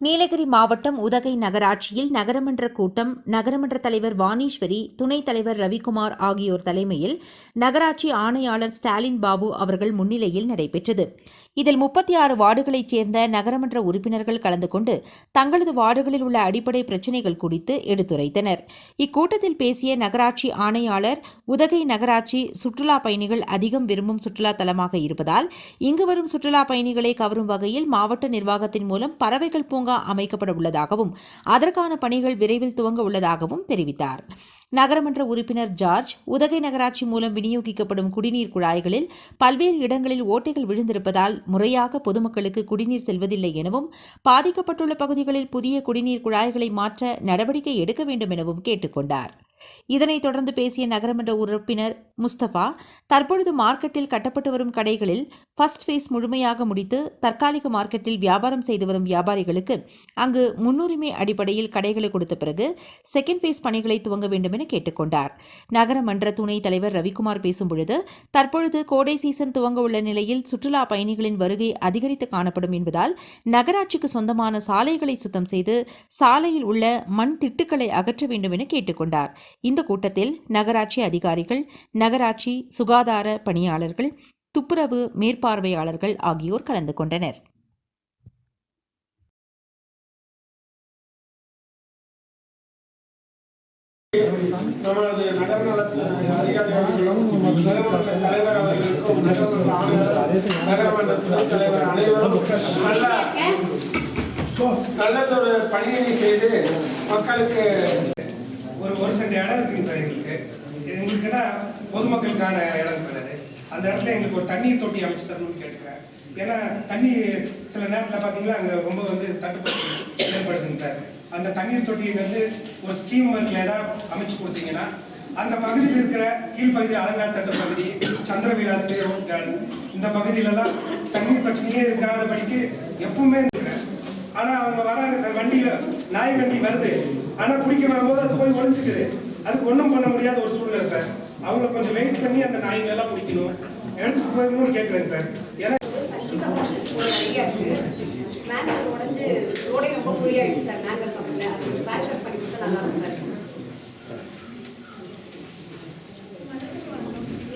நீலகிரி மாவட்டம் உதகை நகராட்சியில் நகரமன்ற கூட்டம் நகரமன்ற தலைவர் வாணீஸ்வரி துணைத் தலைவர் ரவிக்குமார் ஆகியோர் தலைமையில் நகராட்சி ஆணையாளர் ஸ்டாலின் பாபு அவர்கள் முன்னிலையில் நடைபெற்றது. இதில் முப்பத்தி ஆறு வார்டுகளைச் சேர்ந்த நகரமன்ற உறுப்பினர்கள் கலந்து கொண்டு தங்களது வார்டுகளில் உள்ள அடிப்படை பிரச்சினைகள் குறித்து எடுத்துரைத்தனர். இக்கூட்டத்தில் பேசிய நகராட்சி ஆணையாளர் உதகை நகராட்சி சுற்றுலா பயணிகள் அதிகம் விரும்பும் சுற்றுலா தலமாக இருப்பதால் இங்கு வரும் சுற்றுலா பயணிகளை கவரும் வகையில் மாவட்ட நிர்வாகத்தின் மூலம் பறவைகள் பூங்கா அமைக்கப்பட உள்ளதாகவும் அதற்கான பணிகள் விரைவில் துவங்க உள்ளதாகவும் தெரிவித்தார். நகரமன்ற உறுப்பினர் ஜார்ஜ் உதகை நகராட்சி மூலம் விநியோகிக்கப்படும் குடிநீர் குழாய்களில் பல்வேறு இடங்களில் ஓட்டைகள் விழுந்திருப்பதால் முறையாக பொதுமக்களுக்கு குடிநீர் செல்வதில்லை எனவும் பாதிக்கப்பட்டுள்ள பகுதிகளில் புதிய குடிநீர் குழாய்களை மாற்ற நடவடிக்கை எடுக்க வேண்டும் எனவும் கேட்டுக்கொண்டார். இதனைத் தொடர்ந்து பேசிய நகரமன்ற உறுப்பினர் முஸ்தபா தற்பொழுது மார்க்கெட்டில் கட்டப்பட்டு வரும் கடைகளில் ஃபர்ஸ்ட் ஃபேஸ் முழுமையாக முடித்து தற்காலிக மார்க்கெட்டில் வியாபாரம் செய்து வரும் வியாபாரிகளுக்கு அங்கு முன்னுரிமை அடிப்படையில் கடைகளை கொடுத்த பிறகு செகண்ட் ஃபேஸ் பணிகளை துவங்க வேண்டும் என கேட்டுக்கொண்டார். நகரமன்ற துணைத் தலைவர் ரவிக்குமார் பேசும்பொழுது தற்பொழுது கோடை சீசன் துவங்க உள்ள நிலையில் சுற்றுலா பயணிகளின் வருகை அதிகரித்து காணப்படும் என்பதால் நகராட்சிக்கு சொந்தமான சாலைகளை சுத்தம் செய்து சாலையில் உள்ள மண் திட்டுக்களை அகற்ற வேண்டும் என கேட்டுக்கொண்டார். இந்த கூட்டத்தில் நகராட்சி அதிகாரிகள் நகராட்சி சுகாதார பணியாளர்கள் துப்புரவு மேற்பார்வையாளர்கள் ஆகியோர் கலந்து கொண்டனர். நமது நகர்நலத்து அதிகாரிகளும் நகரமன்ற தலைவர் அவர்களுக்கும் நகரமன்ற தலைவர் அனைவரும் நல்ல நல்லதொரு பணியை செய்து மக்களுக்கு ஒரு ஒரு சென்ட் இடம் இருக்குங்க சார் எங்களுக்கு. எங்களுக்குன்னா பொதுமக்களுக்கான இடம் சார் அது. அந்த இடத்துல எங்களுக்கு ஒரு தண்ணீர் தொட்டி அமைச்சு தரணும்னு கேட்டுக்கிறேன். ஏன்னா தண்ணி சில நேரத்தில் பார்த்தீங்கன்னா அங்கே ரொம்ப வந்து தட்டுப்பாடு ஏற்படுதுங்க சார். அந்த தண்ணீர் தொட்டியை வந்து ஒரு ஸ்கீம் ஒர்க்கில் ஏதாவது அமைச்சு கொடுத்தீங்கன்னா அந்த பகுதியில் இருக்கிற கீழ்ப்பகுதியில் அலங்காடு தட்ட பகுதி சந்திரவிலாஸ் ரோஸ் கார்டன் இந்த பகுதியிலலாம் தண்ணீர் பிரச்சனையே இருக்காதபடிக்கு எப்பவுமே இருக்கிறேன். ஆனா அவங்க வராங்க சார் வண்டியில. நாய் வண்டி வருது. ஆனா குடிக்க வரும்போது அது போய் ஒளிஞ்சுக்குது. அதுக்கு ஒண்ணும் பண்ண முடியாத ஒரு சூழ்நிலை சார். அவங்க கொஞ்சம் வெயிட் பண்ணி அந்த நாய்கள் எல்லாம் பிடிக்கணும். எடுத்துட்டு போயிடணும்னு கேட்குறேங்க சார். ஏன்னா மேனுவல் உடஞ்சு ரோடே ரொம்ப புரியாயிடுச்சு சார் மேனுவல் பக்கத்தில். அது பேட்ச் ஒர்க் பண்ணி கொடுத்தா நல்லா இருக்கும் சார்.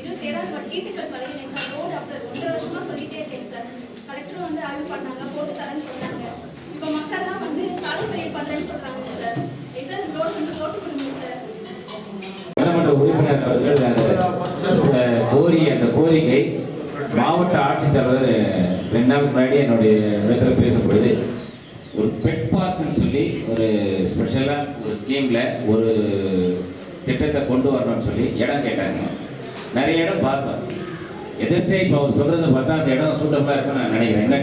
இருபத்தி ஏழாவது டீச்சர்கள் பதவி சார் ரோடு அப்புறம் ஒன்றரை வருஷமா சொல்லிட்டே இருக்கேன் சார். கலெக்டர் வந்து ஆய்வு பண்ணாங்க போட்டு தரேன்னு சொன்னாங்க இப்போ மக்கள்லாம் வந்து சாலை சரி பண்ணுறேன்னு சொல்றாங்க சார் சார் ரோடு வந்து போட்டு கொடுங்க சார் சட்டமன்ற உறுப்பினர் அவர்கள் கோரிய அந்த கோரிக்கை மாவட்ட ஆட்சித்தலைவர் ரெண்டு நாள் முன்னாடி என்னுடைய இடத்துல பேசும்பொழுது ஒரு பெட் பார்க்னு சொல்லி ஒரு ஸ்பெஷலாக ஒரு ஸ்கீமில் ஒரு திட்டத்தை கொண்டு வரணும்னு சொல்லி இடம் கேட்டாங்க. நிறைய இடம் பார்த்தோம். எதிர்ச்சை இப்போ அவர் சொல்றதை பார்த்தா அந்த இடம் சூட்டபிளா இருக்குன்னு நான் நினைக்கிறேன். என்ன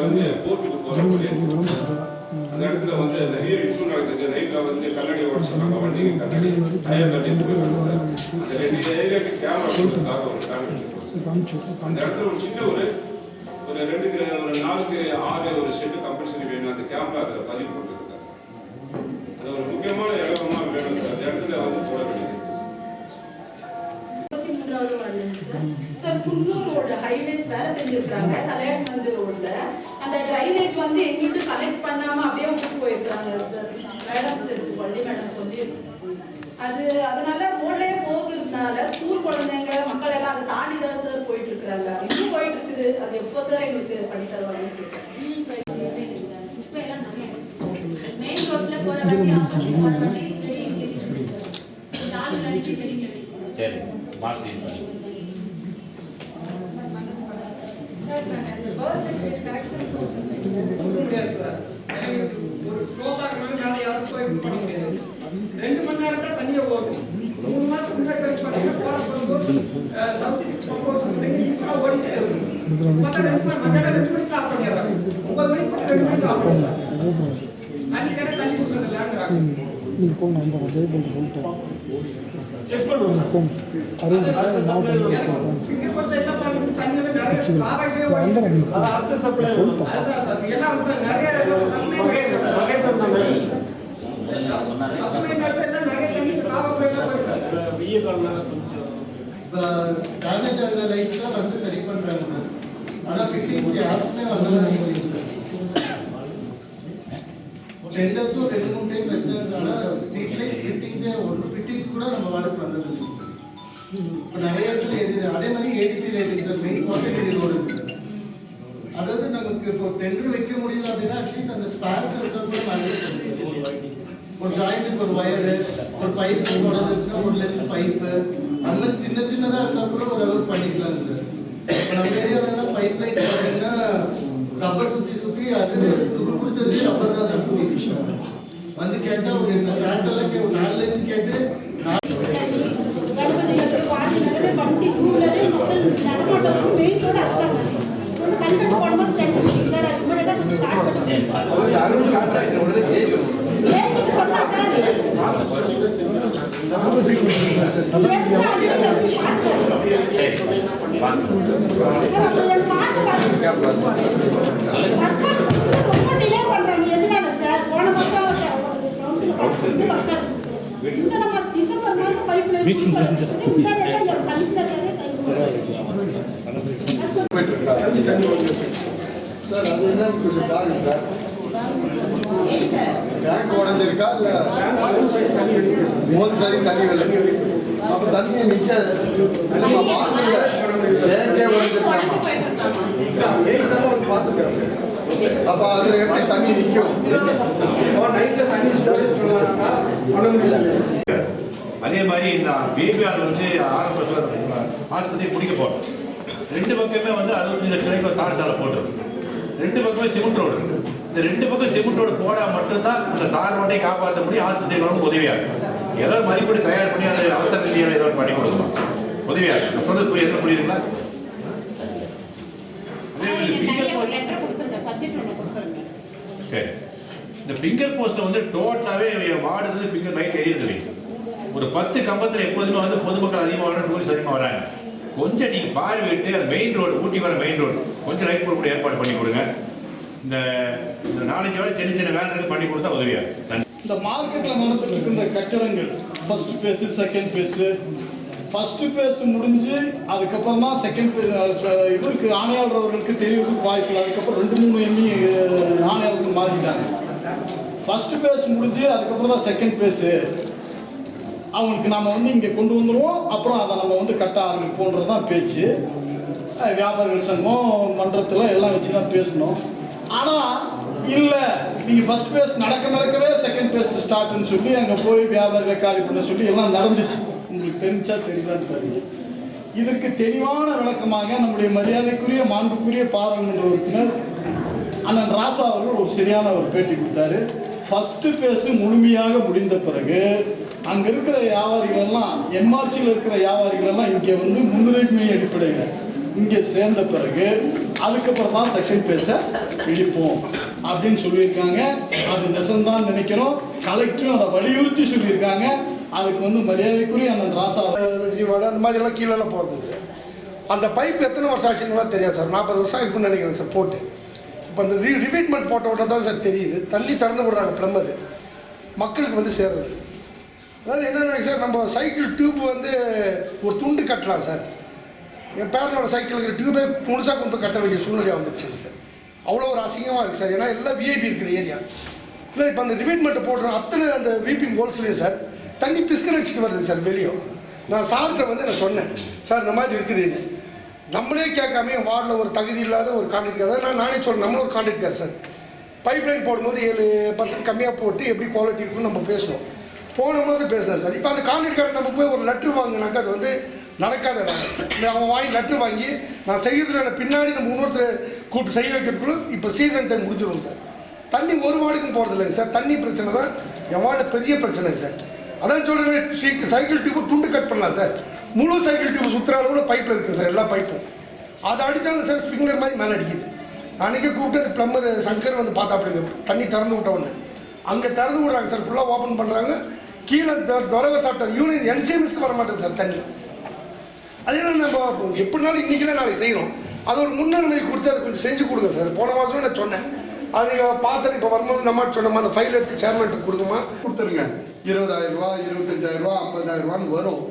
வந்து போர்ட்டுக்கு அந்த இடத்துல வந்து நிறைய இஷ்யூ நடக்குது நைட்ல வந்து கண்ணாடி உடச்சிருக்காங்க வண்டி கண்ணாடி. டயர் கட்டிட்டு போயிருக்காங்க சார். அந்த ரெண்டு ஏரியாக்கு கேமரா கொடுத்துருக்காங்க ஒரு ஃபேமிலி அந்த இடத்துல ஒரு சின்ன ஒரு ஒரு ரெண்டுக்கு ஒரு நாலுக்கு ஆறு ஒரு ஷெட்டு கம்பல்சரி வேணும். அந்த கேமரா அதில் பதிவு மூன்றாவது ward sir. Sir Coonoor road highways வேலை செஞ்சிருக்காங்க தலையாட்டு ரோட்ல. அந்த டிரைனேஜ் வந்து எங்கிட்ட கனெக்ட் பண்ணாம அப்படியே விட்டு போயிருக்காங்க சார் மேடம் சார் பள்ளி மேடம் சொல்லி அது அதனால ரோட்லயே போகிறதுனால ஸ்கூல் குழந்தைங்க மக்கள் எல்லாம் அதை தாண்டி தான் சார் போயிட்டு இருக்காங்க இன்னும் போயிட்டு இருக்குது அது எப்போ சார் எங்களுக்கு பண்ணி தருவாங்கன்னு மெயின் ரோட்ல போற வண்டி ஆப்போசிட் போற வண்டி செடி செடி சார் நாலு அடிச்சு செடி நெடி சரி. மாஸ் க்ளீன் பண்ணி. ரெண்டு மணி நேரம் தான் தண்ணியை ஓடும் மூணு மாசம் முன்னாடி பார்த்தீங்கன்னா ஓடிட்டே இருக்கும் மற்ற ரெண்டு மணி மத்தியானம் ரெண்டு மணிக்கு ஆஃப் பண்ணிடுறாங்க ஒன்பது மணிக்கு ரெண்டு மணிக்கு ஆஃப் பண்ணுறாங்க தண்ணி கடை தண்ணி கொடுக்குறது நீங்கள் போங்க அந்த ஜெயபல் சொல்லிட்டேன் செக் பண்ணுவோம் மாவட்டம் ஃபிங்கர் பர்ஸ் எல்லாம் பார்த்துட்டு தண்ணியில் நிறைய வந்து தண்ணி லாபாகவே போயிருக்கு இப்போ டேமேஜ் ஆகிற லைட்ஸ் தான் வந்து சரி பண்ணுறாங்க சார் ஆனா ஃபிட்டிங்ஸ் யாருக்குமே வந்ததாக டெண்டர்ஸும் ரெண்டு மூணு டைம் வச்சதுனால ஸ்ட்ரீட் லைட் ஃபிட்டிங்ஸே ஒரு ஃபிட்டிங்ஸ் கூட நம்ம வாடகை வந்தது இப்போ நிறைய இடத்துல எது அதே மாதிரி ADP lighting sir main Kottai road இருக்கு அதாவது நமக்கு இப்போ டெண்டர் வைக்க முடியல அப்படின்னா அட்லீஸ்ட் அந்த ஸ்பேர்ஸ் இருந்தால் கூட மேனேஜ் ஒரு ஜாயிண்ட்டுக்கு ஒரு ஒயரு ஒரு பைப் உடஞ்சிருச்சுன்னா ஒரு லெஃப்ட் பைப்பு அந்த மாதிரி சின்ன சின்னதாக இருந்தால் கூட ஓரளவுக்கு பண்ணிக்கலாம் சார் இப்போ நம்ம ஏரியாவிலலாம் பைப் லைன் பார்த்தீங்கன்னா ரப்பர் சுற்றி சுற்றி அது துரு பிடிச்சதுலேயே ரப்பர் தான் சார் சுற்றி வந்து கேட்டால் ஒரு என்ன ஃபேட்டெல்லாம் கே ஒரு நாலு லைன் கேட்டு சார். அது கூட தான் சார் மீட்டிங் சார் அது என்ன கொஞ்சம் பாருங்க சார் டேங்க் உடஞ்சிருக்கா? இல்லை. மோல் சரி தண்ணி வரல அப்போ தண்ணியை நிற்க நம்ம டேங்கே உடஞ்சிருக்காமா அப்போ அதில் எப்படி தண்ணி நிற்கும் நைட்டில் தண்ணி ஸ்டோரேஜ் பண்ணாக்கா பண்ண முடியல அதே மாதிரி இந்த பேபிஆர் வந்து ஆரம்ப ஆஸ்பத்திரி பிடிக்க போட்டோம் ரெண்டு பக்கமே வந்து அறுபத்தஞ்சு லட்சம் ரூபாய்க்கு ஒரு தார் சாலை போட்டிருக்கு. ரெண்டு பக்கமே சிமெண்ட் ரோடு இந்த ரெண்டு பக்கம் சிமெண்ட் ரோடு போடா மட்டும்தான் அந்த தார் ரோட்டை காப்பாற்ற முடியும் ஆஸ்பத்திரிகளும் ரொம்ப உதவியா இருக்கும். ஏதாவது மதிப்பீடு தயார் பண்ணி அந்த அவசர நிதியை ஏதாவது பண்ணி கொடுக்கணும் உதவியா இருக்கும். நான் சொல்றது புரியுது? என்ன புரியுதுங்களா அதே மாதிரி பிங்கர் சரி. இந்த பிங்கர் போஸ்ட்ல வந்து டோட்டலாவே வார்டு பிங்கர் லைட் எரியுது ஒரு பத்து கம்பத்தில் எப்போதுமே வந்து பொதுமக்கள் அதிகமாக வராங்க டூரிஸ்ட் அதிகமாக வராங்க. கொஞ்சம் நீங்கள் பார்வையிட்டு அந்த மெயின் ரோடு ஊட்டி வர மெயின் ரோடு கொஞ்சம் லைட் போட கூட ஏற்பாடு பண்ணி கொடுங்க. இந்த இந்த நாலஞ்சு வேலை சின்ன சின்ன வேலை பண்ணி கொடுத்தா உதவியாக இந்த மார்க்கெட்டில் நடந்துட்டு இருக்க இந்த கட்டடங்கள். First phase second phase first phase முடிஞ்சு அதுக்கப்புறம் தான் செகண்ட் இவருக்கு ஆணையாளர்களுக்கு தெரியறதுக்கு வாய்ப்பு இல்லை. அதுக்கப்புறம் ரெண்டு மூணு எம்மி ஆணையாளர்கள் மாறிட்டாங்க. ஃபர்ஸ்ட் பேஸ் முடிஞ்சு அதுக்கப்புறம் தான் செகண்ட் பேஸு அவங்களுக்கு நாம் வந்து இங்கே கொண்டு வந்துடுவோம் அப்புறம் அதை நம்ம வந்து கட்ட ஆரம்பிப்போன்றது தான் பேச்சு. வியாபாரிகள் சங்கம் மன்றத்தில் எல்லாம் வச்சு தான் பேசணும். ஆனால் இல்லை நீங்கள் ஃபர்ஸ்ட் பேஸ் நடக்க நடக்கவே செகண்ட் பேஸ் ஸ்டார்ட்னு சொல்லி அங்கே போய் வியாபாரிகளை காலி பண்ண சொல்லி எல்லாம் நடந்துச்சு. உங்களுக்கு தெரிஞ்சா தெரியலான்னு தெரியும் இதற்கு தெளிவான விளக்கமாக நம்முடைய மரியாதைக்குரிய மாண்புக்குரிய பாராளுமன்ற உறுப்பினர் அண்ணன் ராசா அவர்கள் ஒரு சரியான ஒரு பேட்டி கொடுத்தாரு. ஃபஸ்ட்டு பேசு முழுமையாக முடிந்த பிறகு அங்கே இருக்கிற வியாபாரிகள் எல்லாம் எம்ஆர்சியில் இருக்கிற வியாபாரிகள் எல்லாம் இங்கே வந்து முன்னுரிமை அடிப்படையில் இங்கே சேர்ந்த பிறகு அதுக்கப்புறம் தான் செகண்ட் பேச இடிப்போம் அப்படின்னு சொல்லியிருக்காங்க. அது நெசந்தான் நினைக்கிறோம். கலெக்டரும் அதை வலியுறுத்தி சொல்லியிருக்காங்க. அதுக்கு வந்து மரியாதைக்குரிய அந்த ராசா. ஜீவாடு அந்த மாதிரி எல்லாம் கீழெல்லாம் போகிறது சார். அந்த பைப் எத்தனை வருஷம் ஆச்சுங்களா தெரியாது சார். நாற்பது வருஷம் இருக்குன்னு நினைக்கிறேன் சார் போட்டு. இப்போ அந்த ரீ ரிப்பீட்மெண்ட் போட்ட உடனே தான் சார் தெரியுது. தண்ணி திறந்து விடுறாங்க ப்ளம்பர் மக்களுக்கு வந்து சேர்றது அதாவது என்னென்ன சார் நம்ம சைக்கிள் டியூப் வந்து ஒரு துண்டு கட்டலாம் சார். என் பேரனோட சைக்கிளுக்கு டியூபே முழுசாக கொண்டு போய் கட்ட வேண்டிய சூழ்நிலை வந்துச்சுங்க சார். அவ்வளோ ஒரு அசிங்கமாக இருக்குது சார். ஏன்னா எல்லாம் விஐபி இருக்கிற ஏரியா இல்லை இப்போ அந்த ரிப்பீட்மெண்ட் போடுற அத்தனை அந்த வீப்பிங் ஹோல்ஸ்லையும் சார் தண்ணி பிஸ்கர் அடிச்சுட்டு வருது சார் வெளியே. நான் சார்கிட்ட வந்து நான் சொன்னேன் சார் இந்த மாதிரி இருக்குதுன்னு நம்மளே கேட்காம என் வார்டில் ஒரு தகுதி இல்லாத ஒரு கான்ட்ராக்டர் நான் நானே சொல்கிறேன் நம்மளும் ஒரு கான்ட்ராக்டர் சார். பைப் லைன் போடும்போது ஏழு பர்சன்ட் கம்மியாக போட்டு எப்படி குவாலிட்டி இருக்குன்னு நம்ம பேசணும் போன மாதம் பேசினேன் சார். இப்போ அந்த கான்ட்ராக்டர் நம்ம போய் ஒரு லெட்ரு வாங்கினாக்கா அது வந்து நடக்காத அவன் வாங்கி லெட்ரு வாங்கி நான் செய்கிறதுல பின்னாடி நம்ம இன்னொருத்தர் கூப்பிட்டு செய்ய வைக்கிறதுக்குள்ள இப்போ சீசன் டைம் முடிஞ்சிடும் சார். தண்ணி ஒரு வார்டுக்கும் போகிறது இல்லைங்க சார். தண்ணி பிரச்சனை தான் என் வார்டு பெரிய பிரச்சனைங்க சார். அதான் சொல்கிறேன் சைக்கிள் டியூப் துண்டு கட் பண்ணலாம் சார். முழு சைக்கிள் டியூப் சுற்றுற அளவில் பைப்பில் இருக்குது சார் எல்லா பைப்பும் அதை அடித்தாங்க சார் ஸ்ப்ரிங்லர் மாதிரி மேலே அடிக்குது. அன்றைக்கி கூப்பிட்டு அந்த பிளம்பர் சங்கர் வந்து பார்த்தா அப்படி தண்ணி திறந்து விட்டவொன்னு அங்கே திறந்து விட்றாங்க சார் ஃபுல்லாக ஓப்பன் பண்ணுறாங்க கீழே துறவை சாப்பிட்டா யூனியன் என்சிஎம்எஸ்க்கு வர மாட்டேங்க சார் தண்ணி. அதே நம்ம எப்படினாலும் இன்றைக்கி நாளைக்கு செய்யணும் அது ஒரு முன்னுரிமை கொடுத்து அதை கொஞ்சம் செஞ்சு கொடுங்க சார். போன மாதமே நான் சொன்னேன். அது பார்த்தேன் இப்போ வரும்போது நம்ம சொன்னோமா? அந்த ஃபைல் எடுத்து சேர்மெண்ட்டுக்கு கொடுக்குமா கொடுத்துருங்க. இருபதாயிரம் ரூபா இருபத்தஞ்சாயிரம் ரூபா ஐம்பதாயிரம் ரூபான்னு வரும்.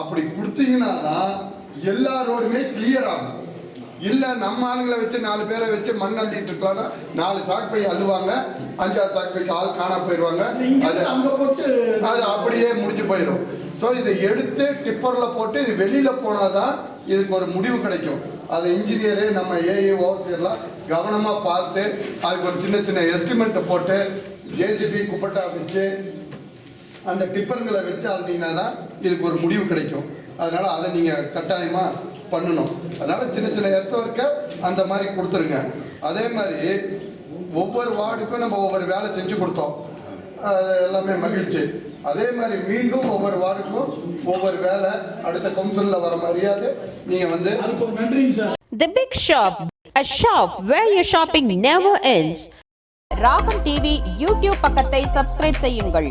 அப்படி கொடுத்தீங்கன்னா தான் எல்லா ரோடுமே கிளியர் ஆகும். இல்ல நம்ம ஆளுங்களை வச்சு நாலு பேரை வச்சு மண் அள்ளிட்டு இருக்கலாம்னா நாலு சாக்கு பை அள்ளுவாங்க அஞ்சாறு சாக்கு பை ஆள் காணா போயிடுவாங்க. அது அங்க போட்டு அது அப்படியே முடிஞ்சு போயிடும். ஸோ இதை எடுத்து டிப்பரில் போட்டு இது வெளியில் போனால் தான் இதுக்கு ஒரு முடிவு கிடைக்கும். அது இன்ஜினியரு நம்ம ஏஐ ஓவர்சியர்லாம் கவனமாக பார்த்து அதுக்கு ஒரு சின்ன சின்ன எஸ்டிமேட்டை போட்டு ஜேசிபி குப்பட்டா வச்சு அந்த டிப்பருங்களை வச்சு அழுந்தீங்கன்னா தான் இதுக்கு ஒரு முடிவு கிடைக்கும். அதனால் அதை நீங்கள் கட்டாயமாக பண்ணணும். அதனால் சின்ன சின்ன இடத்த அந்த மாதிரி கொடுத்துருங்க. அதே மாதிரி ஒவ்வொரு வார்டுக்கும் நம்ம ஒவ்வொரு வேலை செஞ்சு கொடுத்தோம். அது எல்லாமே மகிழ்ச்சி. அதே மாதிரி மீண்டும் ஒவ்வொரு வார்டுக்கும் ஒவ்வொரு வேலை அடுத்த கவுன்சிலில் வர மாதிரியாவது நீங்க வந்து அதுக்கு ஒரு நன்றிங்க sir The Big Shop, a shop where your shopping never ends. Ragam TV YouTube பக்கத்தை சப்ஸ்கிரைப் செய்யுங்கள்